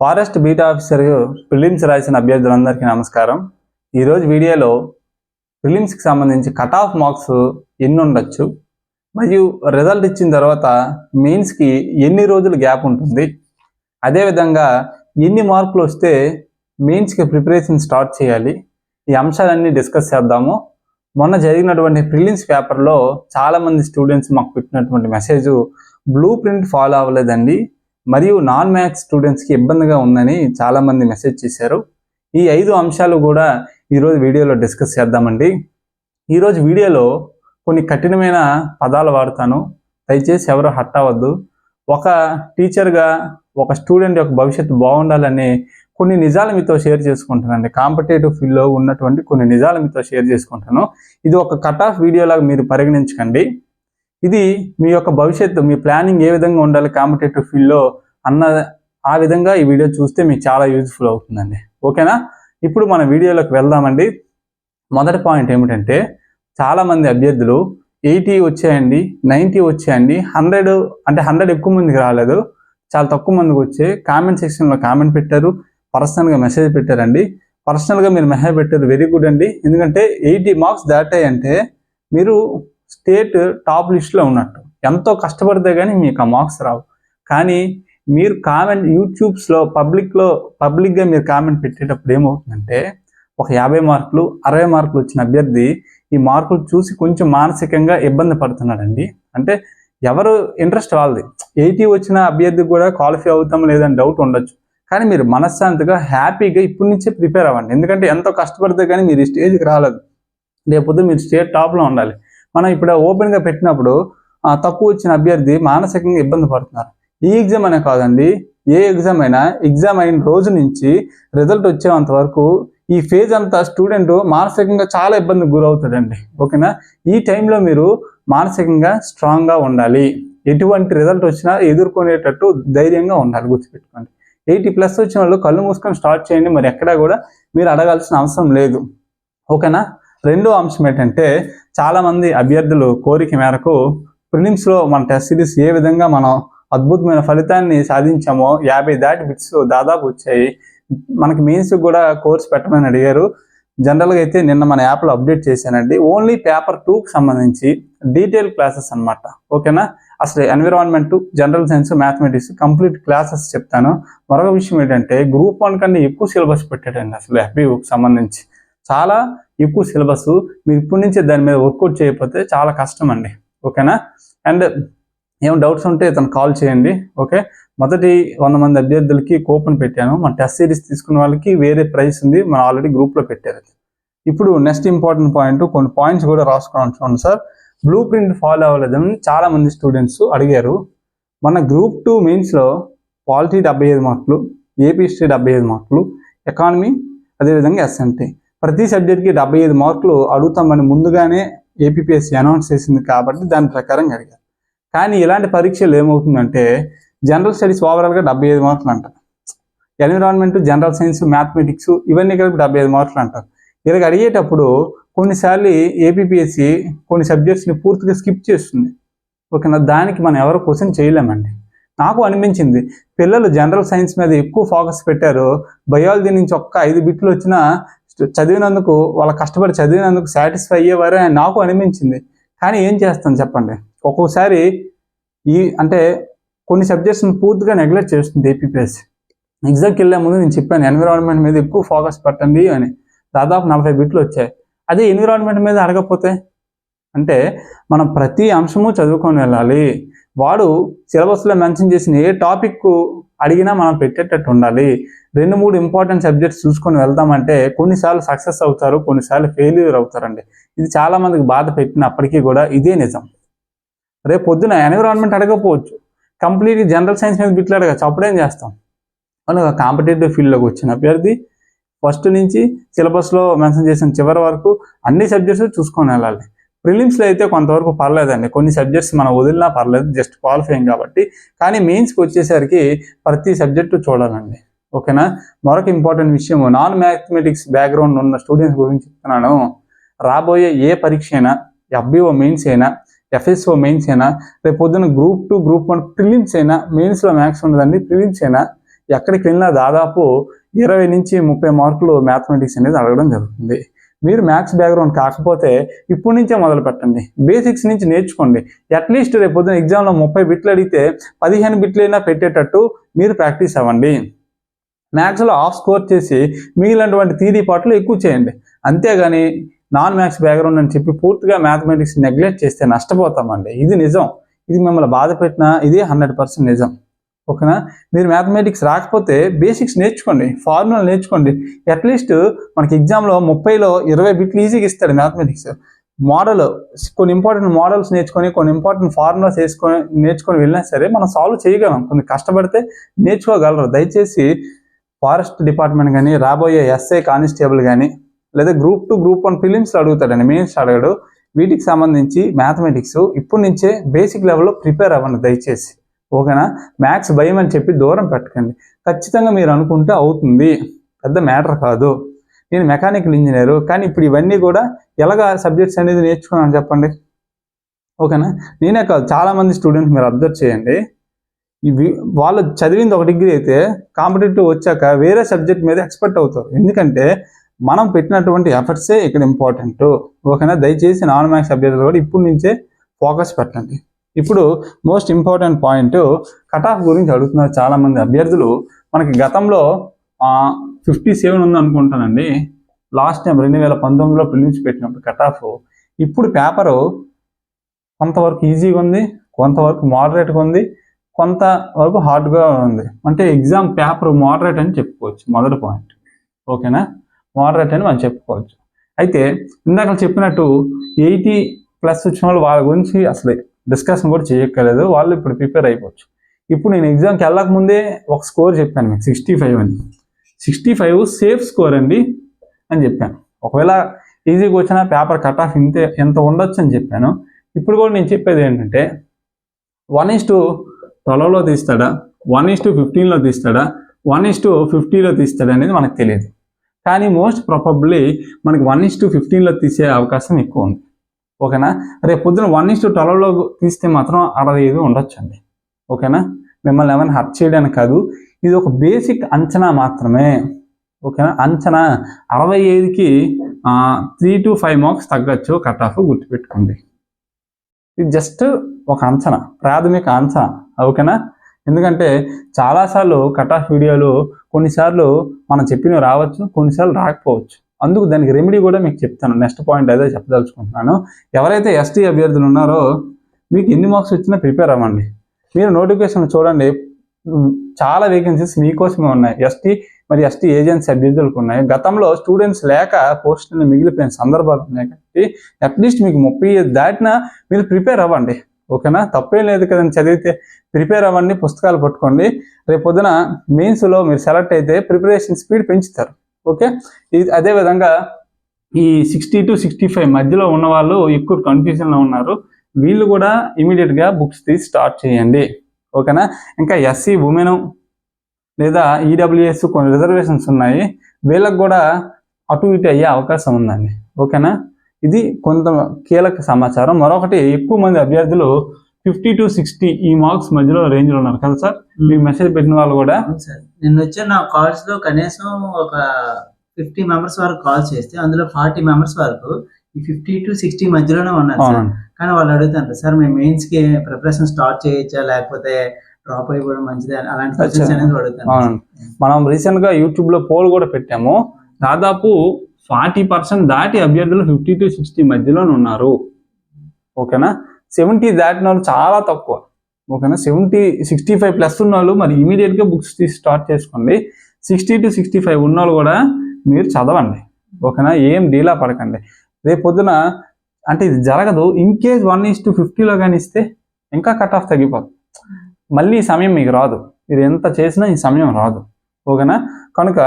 Forest beat officer prelims రాసిన అభ్యర్థులందరికీ నమస్కారం. ఈరోజు వీడియోలో ప్రిలిమ్స్కి సంబంధించి కట్ ఆఫ్ మార్క్స్ ఎన్ని ఉండొచ్చు మరియు రిజల్ట్ ఇచ్చిన తర్వాత మెయిన్స్కి ఎన్ని రోజులు గ్యాప్ ఉంటుంది అదేవిధంగా ఎన్ని మార్కులు వస్తే మెయిన్స్కి ప్రిపరేషన్ స్టార్ట్ చేయాలి ఈ అంశాలన్నీ డిస్కస్ చేద్దాము. మొన్న జరిగినటువంటి ప్రిలిమ్స్ పేపర్లో చాలామంది స్టూడెంట్స్ మాకు పెట్టినటువంటి మెసేజ్ బ్లూ ప్రింట్ ఫాలో అవ్వలేదండి మరియు నాన్ మ్యాథ్స్ స్టూడెంట్స్కి ఇబ్బందిగా ఉందని చాలామంది మెసేజ్ చేశారు. ఈ ఐదు అంశాలు కూడా ఈరోజు వీడియోలో డిస్కస్ చేద్దామండి. ఈరోజు వీడియోలో కొన్ని కఠినమైన పదాలు వాడతాను. దయచేసి ఎవరు హట్ అవ్వద్దు. ఒక టీచర్గా ఒక స్టూడెంట్ యొక్క భవిష్యత్తు బాగుండాలని కొన్ని నిజాలు మీతో షేర్ చేసుకుంటానండి. కాంపిటేటివ్ ఫీల్డ్లో ఉన్నటువంటి కొన్ని నిజాలు మీతో షేర్ చేసుకుంటాను. ఇది ఒక కట్ ఆఫ్ వీడియోలాగా మీరు పరిగణించకండి. ఇది మీ యొక్క భవిష్యత్తు మీ ప్లానింగ్ ఏ విధంగా ఉండాలి కాంపిటేటివ్ ఫీల్డ్లో అన్న ఆ విధంగా ఈ వీడియో చూస్తే మీకు చాలా యూజ్ఫుల్ అవుతుందండి. ఓకేనా ఇప్పుడు మన వీడియోలోకి వెళ్దామండి. మొదటి పాయింట్ ఏమిటంటే చాలామంది అభ్యర్థులు ఎయిటీ వచ్చాయండి నైంటీ వచ్చాయండి హండ్రెడ్ అంటే హండ్రెడ్ ఎక్కువ మందికి రాలేదు. చాలా తక్కువ మందికి వచ్చే కామెంట్ సెక్షన్లో కామెంట్ పెట్టారు. పర్సనల్గా మెసేజ్ పెట్టారండి. పర్సనల్గా మీరు మెసేజ్ పెట్టారు. వెరీ గుడ్ అండి. ఎందుకంటే ఎయిటీ మార్క్స్ దాటాయంటే మీరు స్టేట్ టాప్ లిస్ట్లో ఉన్నట్టు. ఎంతో కష్టపడితే కానీ మీకు ఆ మార్క్స్ రావు. కానీ మీరు కామెంట్ యూట్యూబ్స్లో పబ్లిక్లో పబ్లిక్గా మీరు కామెంట్ పెట్టేటప్పుడు ఏమవుతుందంటే ఒక యాభై మార్కులు అరవై మార్కులు వచ్చిన అభ్యర్థి ఈ మార్కులు చూసి కొంచెం మానసికంగా ఇబ్బంది పడుతున్నాడండి. అంటే ఎవరు ఇంట్రెస్ట్ వాళ్ళది. ఎయిటీ వచ్చిన అభ్యర్థికి కూడా క్వాలిఫై అవుతాం లేదని డౌట్ ఉండొచ్చు. కానీ మీరు మనశ్శాంతిగా హ్యాపీగా ఇప్పటి నుంచే ప్రిపేర్ అవ్వండి. ఎందుకంటే ఎంతో కష్టపడితే కానీ మీరు ఈ స్టేజ్కి రాలేదు. లేకపోతే మీరు స్టేట్ టాప్లో ఉండాలి. మనం ఇప్పుడు ఓపెన్గా పెట్టినప్పుడు తక్కువ వచ్చిన అభ్యర్థి మానసికంగా ఇబ్బంది పడుతున్నారు. ఈ ఎగ్జామ్ అనే కాదండి ఏ ఎగ్జామ్ అయినా ఎగ్జామ్ అయిన రోజు నుంచి రిజల్ట్ వచ్చేంత వరకు ఈ ఫేజ్ అంతా స్టూడెంట్ మానసికంగా చాలా ఇబ్బందికి గురవుతాడండి. ఓకేనా? ఈ టైంలో మీరు మానసికంగా స్ట్రాంగ్గా ఉండాలి. ఎటువంటి రిజల్ట్ వచ్చినా ఎదుర్కొనేటట్టు ధైర్యంగా ఉండాలి గుర్తుపెట్టుకోండి. ఎయిటీ ప్లస్ వచ్చిన వాళ్ళు కళ్ళు మూసుకొని స్టార్ట్ చేయండి. మరి ఎక్కడా కూడా మీరు అడగాల్సిన అవసరం లేదు. ఓకేనా? రెండో అంశం ఏంటంటే చాలామంది అభ్యర్థులు కోరిక మేరకు ప్రిలిమ్స్లో మన టెస్ట్ సిరీస్ ఏ విధంగా మనం అద్భుతమైన ఫలితాన్ని సాధించామో యాభై దాటి బిట్స్ దాదాపు వచ్చాయి. మనకి మెయిన్స్ కూడా కోర్స్ పెట్టమని అడిగారు. జనరల్గా అయితే నిన్న మన యాప్లో అప్డేట్ చేశానండి. ఓన్లీ పేపర్ టూకి సంబంధించి డీటెయిల్ క్లాసెస్ అన్నమాట. ఓకేనా? అసలు environment general science mathematics complete classes చెప్తాను. మరొక విషయం ఏంటంటే గ్రూప్ వన్ కన్నా ఎక్కువ సిలబస్ పెట్టాడండి అసలు ఎఫ్బీకి సంబంధించి. చాలా ఎక్కువ సిలబస్. మీరు ఇప్పటి నుంచే దాని మీద వర్కౌట్ చేయకపోతే చాలా కష్టం అండి. ఓకేనా? అండ్ ఏం డౌట్స్ ఉంటే తను కాల్ చేయండి. ఓకే? మొదటి వంద మంది అభ్యర్థులకి కూపన్ పెట్టాను. మన టెస్ట్ సిరీస్ తీసుకున్న వాళ్ళకి వేరే ప్రైస్ ఉంది. మనం ఆల్రెడీ గ్రూప్లో పెట్టారు ఇప్పుడు నెక్స్ట్ ఇంపార్టెంట్ పాయింట్. కొన్ని పాయింట్స్ కూడా రాసుకోవడం సార్. బ్లూ ప్రింట్ ఫాలో అవ్వలేదని చాలా మంది స్టూడెంట్స్ అడిగారు. మన గ్రూప్ టూ మెయిన్స్లో పాలిటీ డెబ్బై ఐదు మార్కులు ఏపీ హిస్టరీ డెబ్బై ఐదు మార్కులు ఎకానమీ అదేవిధంగా ఎస్ఎన్టీ. ప్రతి సబ్జెక్ట్కి డెబ్బై ఐదు మార్కులు అడుగుతామని ముందుగానే ఏపీపీఎస్సీ అనౌన్స్ చేసింది కాబట్టి దాని ప్రకారం అడిగారు కానీ ఇలాంటి పరీక్షలు ఏమవుతుందంటే జనరల్ స్టడీస్ ఓవరాల్గా డెబ్బై ఐదు మార్కులు అంటారు ఎన్విరాన్మెంట్ జనరల్ సైన్స్ మ్యాథమెటిక్స్ ఇవన్నీ కలిపి డెబ్బై ఐదు మార్కులు అంటారు. ఇలాగ అడిగేటప్పుడు కొన్నిసార్లు ఏపీపీఎస్సి కొన్ని సబ్జెక్ట్స్ని పూర్తిగా స్కిప్ చేస్తుంది. ఓకేనా? దానికి మనం ఎవరు క్వశ్చన్ చేయలేమండి. నాకు అనిపించింది పిల్లలు జనరల్ సైన్స్ మీద ఎక్కువ ఫోకస్ పెట్టారు. బయాలజీ నుంచి ఒక్క ఐదు బిట్లు వచ్చినా చదివినందుకు వాళ్ళ కష్టపడి చదివినందుకు సాటిస్ఫై అయ్యేవారు అని నాకు అనిపించింది. కానీ ఏం చేస్తాను చెప్పండి? ఒక్కోసారి ఈ అంటే కొన్ని సబ్జెక్ట్స్ని పూర్తిగా నెగ్లెక్ట్ చేస్తుంది ఏపీపీఎస్ ఎగ్జామ్కి వెళ్ళే ముందు నేను చెప్పాను ఎన్విరాన్మెంట్ మీద ఎక్కువ ఫోకస్ పెట్టండి అని. దాదాపు నలభై బిట్లు వచ్చాయి. అదే ఎన్విరాన్మెంట్ మీద అడగకపోతే? అంటే మనం ప్రతి అంశము చదువుకొని వెళ్ళాలి. వాడు సిలబస్లో మెన్షన్ చేసిన ఏ టాపిక్ అడిగినా మనం పెట్టేటట్టు ఉండాలి. రెండు మూడు ఇంపార్టెంట్ సబ్జెక్ట్స్ చూసుకొని వెళ్దామంటే కొన్నిసార్లు సక్సెస్ అవుతారు కొన్నిసార్లు ఫెయిల్యూర్ అవుతారండి. ఇది చాలా మందికి బాధ పెట్టినప్పటికీ కూడా ఇదే నిజం. రేపు పొద్దున ఎన్విరాన్మెంట్ అడగకపోవచ్చు. కంప్లీట్ జనరల్ సైన్స్ మీద బిట్లు అడగచ్చు అప్పుడేం చేస్తాం? అని కాంపిటేటివ్ ఫీల్డ్లోకి వచ్చిన అభ్యర్థి ఫస్ట్ నుంచి సిలబస్లో మెన్షన్ చేసిన చివరి వరకు అన్ని సబ్జెక్ట్స్ చూసుకొని వెళ్ళాలి. ప్రిలిమ్స్లో అయితే కొంతవరకు పర్లేదండి. కొన్ని సబ్జెక్ట్స్ మనం వదిలినా పర్లేదు జస్ట్ క్వాలిఫైయింగ్ కాబట్టి. కానీ మెయిన్స్కి వచ్చేసరికి ప్రతి సబ్జెక్టు చూడాలండి. ఓకేనా? మరొక ఇంపార్టెంట్ విషయం నాన్ మ్యాథమెటిక్స్ బ్యాక్గ్రౌండ్ ఉన్న స్టూడెంట్స్ గురించి చెప్తున్నాను. రాబోయే ఏ పరీక్ష అయినా ఎఫ్బిఓ మెయిన్స్ అయినా ఎఫ్ఎస్ఓ మెయిన్స్ అయినా రేపు పొద్దున్న group two group one prelims అయినా మెయిన్స్లో మ్యాథ్స్ ఉండదండి ప్రిలిమ్స్ అయినా ఎక్కడికి వెళ్ళినా దాదాపు ఇరవై నుంచి ముప్పై మార్కులు మ్యాథమెటిక్స్ అనేది అడగడం జరుగుతుంది. మీరు మ్యాథ్స్ బ్యాక్గ్రౌండ్ కాకపోతే ఇప్పటి నుంచే మొదలు పెట్టండి. బేసిక్స్ నుంచి నేర్చుకోండి. అట్లీస్ట్ రేపు పొద్దున ఎగ్జామ్లో ముప్పై బిట్లు అడిగితే పదిహేను బిట్లైనా పెట్టేటట్టు మీరు ప్రాక్టీస్ అవ్వండి. మ్యాథ్స్లో ఆఫ్ స్కోర్ చేసి మిగిలినటువంటి థీరీ పాటలు ఎక్కువ చేయండి. అంతేగాని నాన్ మ్యాథ్స్ బ్యాక్గ్రౌండ్ అని చెప్పి పూర్తిగా మ్యాథమెటిక్స్ నెగ్లెక్ట్ చేస్తే నష్టపోతామండి. ఇది నిజం. ఇది మిమ్మల్ని బాధ పెట్టినా ఇది హండ్రెడ్ పర్సెంట్ నిజం. ఓకేనా? మీరు మ్యాథమెటిక్స్ రాకపోతే బేసిక్స్ నేర్చుకోండి ఫార్ములా నేర్చుకోండి. అట్లీస్ట్ మనకి ఎగ్జామ్లో ముప్పైలో ఇరవై బిట్లు ఈజీగా ఇస్తాడు మ్యాథమెటిక్స్ మోడల్ కొన్ని ఇంపార్టెంట్ మోడల్స్ నేర్చుకొని కొన్ని ఇంపార్టెంట్ ఫార్ములాస్ వేసుకొని నేర్చుకొని వెళ్ళినా సరే మనం సాల్వ్ చేయగలం. కొన్ని కష్టపడితే నేర్చుకోగలరు. దయచేసి ఫారెస్ట్ డిపార్ట్మెంట్ కానీ రాబోయే ఎస్ఐ కానిస్టేబుల్ కానీ లేదా గ్రూప్ టు గ్రూప్ వన్ ఫిలిమ్స్లో అడుగుతాడండి మెయిన్స్ అడగడు. వీటికి సంబంధించి మ్యాథమెటిక్స్ ఇప్పటి నుంచే బేసిక్ లెవెల్లో ప్రిపేర్ అవ్వండి దయచేసి. ఓకేనా? మ్యాథ్స్ భయం అని చెప్పి దూరం పెట్టకండి. ఖచ్చితంగా మీరు అనుకుంటే అవుతుంది. పెద్ద మ్యాటర్ కాదు. నేను మెకానికల్ ఇంజనీరు కానీ ఇప్పుడు ఇవన్నీ కూడా ఎలాగ సబ్జెక్ట్స్ అనేది నేర్చుకున్నాను చెప్పండి. ఓకేనా? నేనే కాదు చాలామంది స్టూడెంట్స్ మీరు అబ్జర్వ్ చేయండి. ఇవి వాళ్ళు చదివింది ఒక డిగ్రీ అయితే కాంపిటేటివ్ వచ్చాక వేరే సబ్జెక్ట్ మీద ఎక్స్పర్ట్ అవుతారు. ఎందుకంటే మనం పెట్టినటువంటి ఎఫర్ట్సే ఇక్కడ ఇంపార్టెంట్. ఓకేనా? దయచేసి నాన్ మ్యాథ్స్ సబ్జెక్టులు కూడా ఇప్పుడు నుంచే ఫోకస్ పెట్టండి. ఇప్పుడు most important point cut off గురించి అడుగుతున్నారు చాలా మంది అభ్యర్థులు. మనకి గతంలో ఫిఫ్టీ సెవెన్ ఉంది అనుకుంటానండి. లాస్ట్ టైం రెండు వేల పంతొమ్మిదిలో ప్రిలిమ్స్ పెట్టినప్పుడు కట్ ఆఫ్ ఇప్పుడు పేపరు కొంతవరకు ఈజీగా ఉంది కొంతవరకు మోడరేట్గా ఉంది కొంతవరకు హార్డ్గా ఉంది. అంటే ఎగ్జామ్ పేపర్ మోడరేట్ అని చెప్పుకోవచ్చు మొదటి పాయింట్ ఓకేనా? మోడరేట్ అని మనం చెప్పుకోవచ్చు. అయితే ఇందాక చెప్పినట్టు ఎయిటీ ప్లస్ వచ్చిన వాళ్ళు వాళ్ళ గురించి అసలు డిస్కషన్ కూడా చేయక్కర్లేదు. వాళ్ళు ఇప్పుడు ప్రిపేర్ అయిపోవచ్చు. ఇప్పుడు నేను ఎగ్జామ్కి వెళ్ళక ముందే ఒక స్కోర్ చెప్పాను మీకు సిక్స్టీ ఫైవ్ అని. సిక్స్టీ ఫైవ్ సేఫ్ స్కోర్ అండి అని చెప్పాను. ఒకవేళ ఈజీగా వచ్చిన పేపర్ కట్ ఆఫ్ ఇంతే ఎంత ఉండొచ్చు అని చెప్పాను. ఇప్పుడు కూడా నేను చెప్పేది ఏంటంటే వన్ ఇస్ టు ట్వెల్వ్లో తీస్తాడా? వన్ ఇస్ టు ఫిఫ్టీన్లో తీస్తాడా? వన్ ఇస్ టు ఫిఫ్టీలో తీస్తాడా అనేది మనకు తెలియదు. కానీ మోస్ట్ ప్రాబబ్లీ మనకి వన్ ఇస్ టు ఫిఫ్టీన్లో తీసే అవకాశం ఎక్కువ ఉంది. ఓకేనా? రేపు పొద్దున వన్ ఇస్ టు ట్వెల్వ్లో తీస్తే మాత్రం అరవై ఐదు ఉండొచ్చండి. ఓకేనా? మిమ్మల్ని ఏమైనా హర్ట్ చేయడానికి కాదు. ఇది ఒక బేసిక్ అంచనా మాత్రమే. ఓకేనా? అంచనా అరవై ఐదుకి త్రీ టు ఫైవ్ మార్క్స్ తగ్గచ్చు. కట్ ఆఫ్ గుర్తుపెట్టుకోండి. ఇది జస్ట్ ఒక అంచనా ప్రాథమిక అంచనా. ఓకేనా? ఎందుకంటే చాలాసార్లు కట్ ఆఫ్ వీడియోలు కొన్నిసార్లు మనం చెప్పినవి రావచ్చు కొన్నిసార్లు రాకపోవచ్చు. అందుకు దానికి రెమెడీ కూడా మీకు చెప్తాను. నెక్స్ట్ పాయింట్ అదే చెప్పదలుచుకుంటున్నాను. ఎవరైతే ఎస్టీ అభ్యర్థులు ఉన్నారో మీకు ఎన్ని మార్క్స్ వచ్చినా ప్రిపేర్ అవ్వండి. మీరు నోటిఫికేషన్ చూడండి. చాలా వేకెన్సీస్ మీకోసమే ఉన్నాయి. ఎస్టీ మరి ఎస్టీ ఏజెన్సీ అభ్యర్థులకు ఉన్నాయి. గతంలో స్టూడెంట్స్ లేక పోస్టులను మిగిలిపోయిన సందర్భాలు ఉన్నాయి కాబట్టి అట్లీస్ట్ మీకు ముప్పై దాటిన దాటినా మీరు ప్రిపేర్ అవ్వండి. ఓకేనా? తప్పేం లేదు కదండి. చదివితే ప్రిపేర్ అవ్వండి. పుస్తకాలు పట్టుకోండి. రేపు పొద్దున మెయిన్స్లో మీరు సెలెక్ట్ అయితే ప్రిపరేషన్ స్పీడ్ పెంచుతారు. ఓకే? ఇది అదే విధంగా ఈ సిక్స్టీ టు సిక్స్టీ ఫైవ్ మధ్యలో ఉన్న వాళ్ళు ఎక్కువ కన్ఫ్యూజన్లో ఉన్నారు. వీళ్ళు కూడా ఇమీడియట్గా బుక్స్ తీసి స్టార్ట్ చేయండి. ఓకేనా? ఇంకా ఎస్సీ ఉమెన్ లేదా ఈడబ్ల్యూఎస్ కొన్ని రిజర్వేషన్స్ ఉన్నాయి. వీళ్ళకి కూడా అటు ఇటు అయ్యే అవకాశం ఉందండి. ఓకేనా? ఇది కొంత కీలక సమాచారం. మరొకటి ఎక్కువ మంది అభ్యర్థులు ఫిఫ్టీ టు సిక్స్టీ ఈ మార్క్స్ మధ్యలో రేంజ్లో ఉన్నారు కదా సార్? మీకు మెసేజ్ పెట్టిన వాళ్ళు కూడా నిన్న వచ్చిన నా కాల్స్లో కనీసం ఒక ఫిఫ్టీ మెంబర్స్ వరకు కాల్ చేస్తే అందులో ఫార్టీ మెంబర్స్ వరకు ఈ ఫిఫ్టీ టు సిక్స్టీ మధ్యలోనే ఉన్నారు సార్. కానీ వాళ్ళు అడుగుతారు సార్ మేము మెయిన్స్కి ప్రిపరేషన్ స్టార్ట్ చేయొచ్చా? లేకపోతే డ్రాప్ అయిపోవడం మంచిది? అని అలాంటి క్వశ్చన్స్. అనేది అడుగుతాను మనం రీసెంట్గా యూట్యూబ్లో పోల్ కూడా పెట్టాము. దాదాపు ఫార్టీ పర్సెంట్ దాటి అభ్యర్థులు ఫిఫ్టీ టు సిక్స్టీ మధ్యలోనే ఉన్నారు. ఓకేనా? సెవెంటీ దాటిన వాళ్ళు చాలా తక్కువ. ఓకేనా? సెవెంటీ సిక్స్టీ ఫైవ్ ప్లస్ ఉన్న వాళ్ళు మరి ఇమీడియట్గా బుక్స్ తీసి స్టార్ట్ చేసుకోండి. సిక్స్టీ టు సిక్స్టీ ఫైవ్ ఉన్న వాళ్ళు కూడా మీరు చదవండి. ఓకేనా? ఏం డీలా పడకండి. రేపు పొద్దున అంటే ఇది జరగదు. In case one is to ఫిఫ్టీలో కానీ ఇస్తే ఇంకా కట్ ఆఫ్ తగ్గిపోతుంది మళ్ళీ ఈ సమయం మీకు రాదు. మీరు ఎంత చేసినా ఈ సమయం రాదు. ఓకేనా? కనుక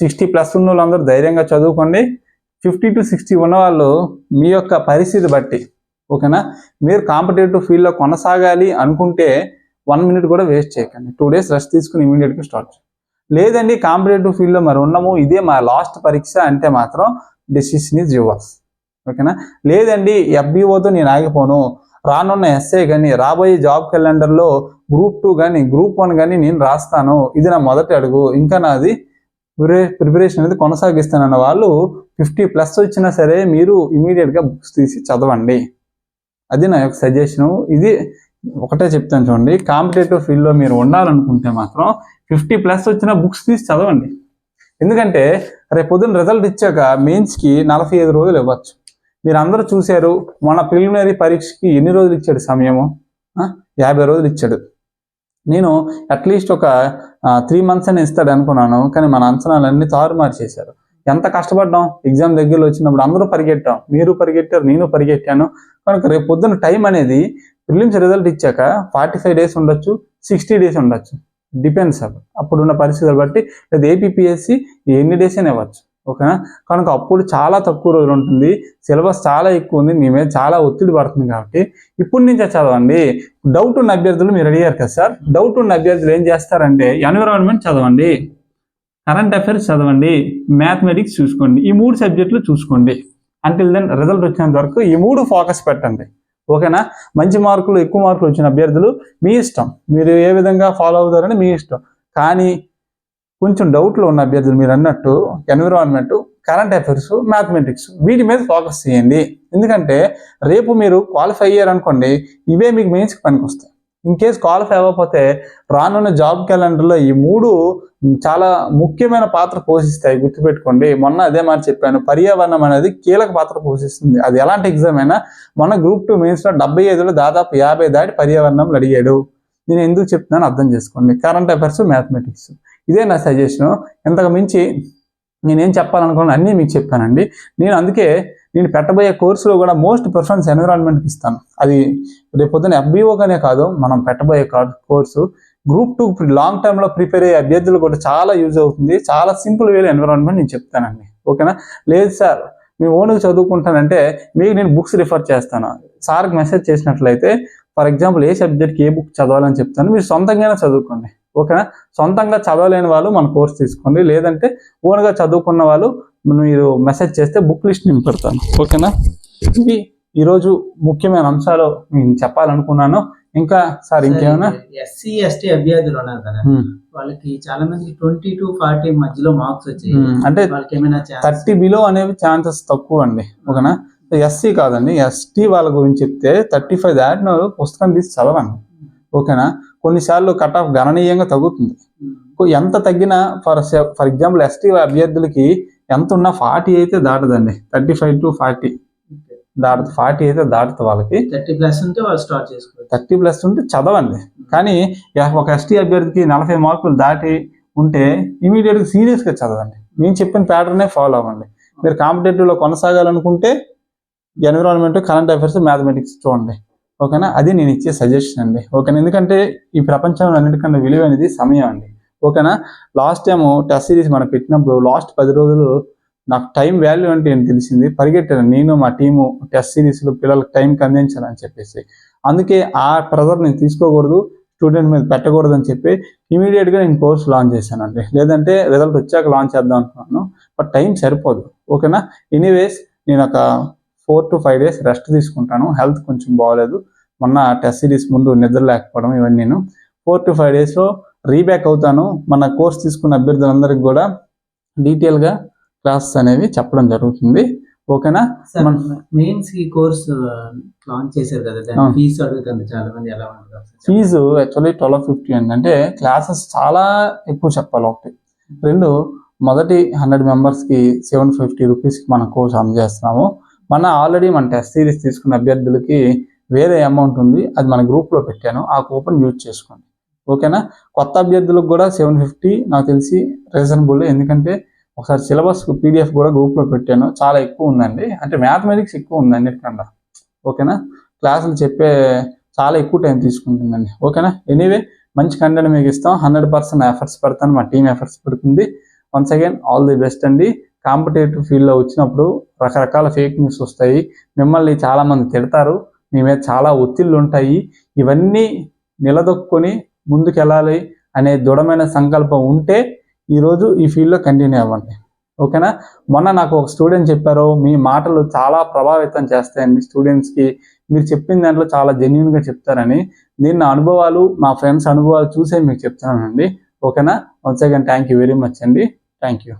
సిక్స్టీ ప్లస్ ఉన్న వాళ్ళందరూ ధైర్యంగా చదువుకోండి. ఫిఫ్టీ టు సిక్స్టీ ఉన్నవాళ్ళు మీ యొక్క పరిస్థితి బట్టి ఓకేనా? మీరు కాంపిటేటివ్ ఫీల్డ్లో కొనసాగాలి అనుకుంటే వన్ మినిట్ కూడా వేస్ట్ చేయకండి. టూ డేస్ రెస్ట్ తీసుకుని ఇమీడియట్గా స్టార్ట్ చేయండి. లేదండి కాంపిటేటివ్ ఫీల్డ్లో మరి ఉన్నాము ఇదే మా లాస్ట్ పరీక్ష అంటే మాత్రం డెసిషన్ ఈజ్ యువర్స్. ఓకేనా? లేదండి ఎఫ్బిఓతో నేను ఆగిపోను. రానున్న ఎస్ఏ కానీ రాబోయే జాబ్ క్యాలెండర్లో గ్రూప్ టూ కానీ గ్రూప్ వన్ కానీ నేను రాస్తాను. ఇది నా మొదటి అడుగు. ఇంకా నాది ప్రిపరేషన్ అనేది కొనసాగిస్తానన్న వాళ్ళు ఫిఫ్టీ ప్లస్ వచ్చినా సరే మీరు ఇమీడియట్గా బుక్స్ తీసి చదవండి. అది నా యొక్క సజెషను ఇది ఒకటే చెప్తాను చూడండి. కాంపిటేటివ్ ఫీల్డ్లో మీరు ఉండాలనుకుంటే మాత్రం ఫిఫ్టీ ప్లస్ వచ్చిన బుక్స్ తీసి చదవండి. ఎందుకంటే రేపు పొద్దున్న రిజల్ట్ ఇచ్చాక మెయిన్స్కి నలభై ఐదు రోజులు ఇవ్వచ్చు. మీరు అందరూ చూశారు మన ప్రిలిమినరీ పరీక్షకి ఎన్ని రోజులు ఇచ్చాడు సమయము? యాభై రోజులు ఇచ్చాడు. నేను అట్లీస్ట్ ఒక త్రీ మంత్స్ అని ఇస్తాడు అనుకున్నాను కానీ మన అంచనాలన్నీ తారుమారు చేశారు. ఎంత కష్టపడ్డాం? ఎగ్జామ్ దగ్గరలో వచ్చినప్పుడు అందరూ పరిగెట్టాం. మీరు పరిగెట్టారు నేను పరిగెట్టాను. కనుక రేపు పొద్దున్న టైం అనేది ప్రిలిమ్స్ రిజల్ట్ ఇచ్చాక ఫార్టీ ఫైవ్ డేస్ ఉండొచ్చు సిక్స్టీ డేస్ ఉండొచ్చు. డిపెండ్స్ అప్పుడు అప్పుడున్న పరిస్థితులు బట్టి లేదా ఏపీఎస్సి ఎన్ని డేస్ అయినా ఇవ్వచ్చు. ఓకేనా? కనుక అప్పుడు చాలా తక్కువ రోజులు ఉంటుంది. సిలబస్ చాలా ఎక్కువ ఉంది. మీ మీద చాలా ఒత్తిడి పడుతుంది కాబట్టి ఇప్పటి నుంచే చదవండి. డౌట్ ఉన్న అభ్యర్థులు మీరు అడిగారు కదా సార్? డౌట్ ఉన్న అభ్యర్థులు ఏం చేస్తారంటే ఎన్విరాన్మెంట్ చదవండి. కరెంట్ అఫైర్స్ చదవండి మ్యాథమెటిక్స్ చూసుకోండి ఈ మూడు సబ్జెక్టులు చూసుకోండి. అంటిల్ దెన్ రిజల్ట్ వచ్చేంత వరకు ఈ మూడు ఫోకస్ పెట్టండి. ఓకేనా మంచి మార్కులు ఎక్కువ మార్కులు వచ్చిన అభ్యర్థులు మీ ఇష్టం. మీరు ఏ విధంగా ఫాలో అవుతారని మీ ఇష్టం. కానీ కొంచెం డౌట్లో ఉన్న అభ్యర్థులు మీరు అన్నట్టు ఎన్విరాన్మెంట్ కరెంట్ అఫైర్స్ మ్యాథమెటిక్స్ వీటి మీద ఫోకస్ చేయండి. ఎందుకంటే రేపు మీరు క్వాలిఫై అయ్యారనుకోండి ఇవే మీకు మెయిన్స్కి పనికి వస్తాయి ఇన్ కేస్ క్వాలిఫై అవ్వకపోతే రానున్న జాబ్ క్యాలెండర్లో ఈ మూడు చాలా ముఖ్యమైన పాత్ర పోషిస్తాయి. గుర్తుపెట్టుకోండి. మొన్న అదే మాట చెప్పాను. పర్యావరణం అనేది కీలక పాత్ర పోషిస్తుంది. అది ఎలాంటి ఎగ్జామ్ అయినా మొన్న గ్రూప్ టూ మెయిన్స్లో డెబ్బై ఐదులో దాదాపు యాభై దాటి పర్యావరణంలో అడిగాడు. నేను ఎందుకు చెప్తున్నాను అర్థం చేసుకోండి. కరెంట్ అఫైర్స్ మ్యాథమెటిక్స్ ఇదే నా సజెషను ఇంతకు మించి నేనేం చెప్పాలనుకున్నాను అన్నీ మీకు చెప్పానండి. నేను అందుకే నేను పెట్టబోయే కోర్సులో కూడా మోస్ట్ ప్రిఫరెన్స్ ఎన్విరాన్మెంట్కి ఇస్తాను. అది రేపు పొద్దున ఎఫ్బీఓగానే కాదు మనం పెట్టబోయే కోర్సు గ్రూప్ టూ లాంగ్ టర్మ్లో ప్రిపేర్ అయ్యే అభ్యర్థులు కూడా చాలా యూజ్ అవుతుంది. చాలా సింపుల్ వేలో ఎన్విరాన్మెంట్ నేను చెప్తానండి. ఓకేనా? లేదు సార్ మీ ఓన్గా చదువుకుంటానంటే మీకు నేను బుక్స్ రిఫర్ చేస్తాను. సార్కి మెసేజ్ చేసినట్లయితే ఫర్ ఎగ్జాంపుల్ ఏ సబ్జెక్ట్కి ఏ బుక్ చదవాలని చెప్తాను మీరు సొంతంగానే చదువుకోండి. ఓకేనా? సొంతంగా చదవలేని వాళ్ళు మన కోర్స్ తీసుకోండి. లేదంటే ఓన్గా చదువుకున్న వాళ్ళు మీరు మెసేజ్ చేస్తే బుక్ లిస్ట్ నేను పెడతాను. ఓకేనా? ఇవి ఈరోజు ముఖ్యమైన అంశాలు నేను చెప్పాలనుకున్నాను. ఇంకా సార్ ఇంకేమైనా? ఎస్సీ ఎస్టీ అభ్యర్థులు ఉన్నారు కదా. వాళ్ళకి చాలా మందికి ట్వంటీ టు ఫార్టీ మధ్యలో మార్క్స్ వచ్చాయి. అంటే వాళ్ళకి ఏమైనా ఛాన్స్ థర్టీ బిలో అనేవి ఛాన్సెస్ తక్కువ అండి. ఓకేనా? ఎస్సీ కాదండి. ఎస్టీ వాళ్ళ గురించి చెప్తే థర్టీ ఫైవ్ దాటిన వాళ్ళు పుస్తకం తీసి చదవండి. ఓకేనా? కొన్నిసార్లు కట్ ఆఫ్ గణనీయంగా తగ్గుతుంది. ఎంత తగ్గినా ఫర్ ఫర్ ఎగ్జాంపుల్ ఎస్టీ అభ్యర్థులకి ఎంత ఉన్నా ఫార్టీ అయితే దాటదండి. థర్టీ ఫైవ్ టు ఫార్టీ దాటుతుంది ఫార్టీ అయితే దాటుతుంది వాళ్ళకి. థర్టీ ప్లస్ ఉంటే వాళ్ళు స్టార్ట్ చేసుకోవచ్చు. థర్టీ ప్లస్ ఉంటే చదవండి. కానీ ఒక ఎస్టీ అభ్యర్థికి నలభై మార్కులు దాటి ఉంటే ఇమీడియట్గా సీరియస్గా చదవండి. నేను చెప్పిన ప్యాటర్నే ఫాలో అవ్వండి. మీరు కాంపిటేటివ్లో కొనసాగాలనుకుంటే ఎన్విరాన్మెంట్ కరెంట్ అఫైర్స్ మ్యాథమెటిక్స్ చూడండి. ఓకేనా? అది నేను ఇచ్చే సజెషన్ అండి. ఓకేనా? ఎందుకంటే ఈ ప్రపంచంలో అన్నిటికన్నా విలువైనది సమయం అండి. ఓకేనా? లాస్ట్ టైం టెస్ట్ సిరీస్ మనం పెట్టినప్పుడు లాస్ట్ పది రోజులు నాకు టైం వాల్యూ అంటే ఏంటి తెలిసింది? పరిగెట్టాను. నేను మా టీము టెస్ట్ సిరీస్లో పిల్లలకు టైంకి అందించాలని చెప్పేసి. అందుకే ఆ ప్రెజర్ నేను తీసుకోకూడదు స్టూడెంట్ మీద పెట్టకూడదు అని చెప్పి ఇమీడియట్గా నేను కోర్స్ లాంచ్ చేశానండి. లేదంటే రిజల్ట్ వచ్చాక లాంచ్ చేద్దాం అనుకున్నాను. బట్ టైం సరిపోదు. ఓకేనా? ఎనీవేస్ నేను ఒక four to five days rest తీసుకుంటాను. హెల్త్ కొంచెం బాగోలేదు మొన్న టెస్ట్ సిరీస్ ముందు నిద్ర లేకపోవడం ఇవన్నీ నేను. ఫోర్ టు ఫైవ్ డేస్లో రీబ్యాక్ అవుతాను. మన కోర్స్ తీసుకున్న అభ్యర్థులందరికీ కూడా డీటెయిల్గా క్లాసెస్ అనేవి చెప్పడం జరుగుతుంది. ఓకేనా? మెయిన్స్ ఈ కోర్స్ లాంచ్ చేశారు కదా. ఫీజు అడుగుతుంది చాలా మంది ఎలా ఫీజు యాక్చువల్లీ ట్వెల్వ్ ఫిఫ్టీ అండి. అంటే క్లాసెస్ చాలా ఎక్కువ చెప్పాలి ఒకటి. రెండు మొదటి హండ్రెడ్ మెంబర్స్కి సెవెన్ ఫిఫ్టీ రూపీస్కి మన కోర్స్ అందజేస్తున్నాము. మన ఆల్రెడీ మన టెస్ట్ సిరీస్ తీసుకున్న అభ్యర్థులకి వేరే అమౌంట్ ఉంది. అది మన గ్రూప్లో పెట్టాను. ఆ కూపన్ యూజ్ చేసుకోండి. ఓకేనా? కొత్త అభ్యర్థులకు కూడా సెవెన్ ఫిఫ్టీ నాకు తెలిసి రీజనబుల్ ఎందుకంటే ఒకసారి సిలబస్ పీడిఎఫ్ కూడా గ్రూప్లో పెట్టాను. చాలా ఎక్కువ ఉందండి. అంటే మ్యాథమెటిక్స్ ఎక్కువ ఉంది అన్నిటికన్నా ఓకేనా? క్లాసులు చెప్పే చాలా ఎక్కువ టైం తీసుకుంటుందండి. ఓకేనా? ఎనీవే మంచి కంటెంట్ మీకు ఇస్తాం. హండ్రెడ్ పర్సెంట్ ఎఫర్ట్స్ పెడతాను. మా టీం ఎఫర్ట్స్ పెడుతుంది. Once again all the best అండి. కాంపిటేటివ్ ఫీల్డ్లో వచ్చినప్పుడు రకరకాల ఫేక్ న్యూస్ వస్తాయి. మిమ్మల్ని చాలామంది తిడతారు. మీ మీద చాలా ఒత్తిళ్ళు ఉంటాయి ఇవన్నీ నిలదొక్కుని ముందుకెళ్ళాలి అనే దృఢమైన సంకల్పం ఉంటే ఈరోజు ఈ ఫీల్డ్లో కంటిన్యూ అవ్వండి. ఓకేనా? మొన్న నాకు ఒక స్టూడెంట్ చెప్పారు మీ మాటలు చాలా ప్రభావితం చేస్తాయండి స్టూడెంట్స్కి మీరు చెప్పిన దాంట్లో చాలా జెన్యున్గా చెప్తారని. నేను నా అనుభవాలు మా ఫ్రెండ్స్ అనుభవాలు చూసే మీకు చెప్తున్నానండి. ఓకేనా? Once again thank you very much అండి. Thank you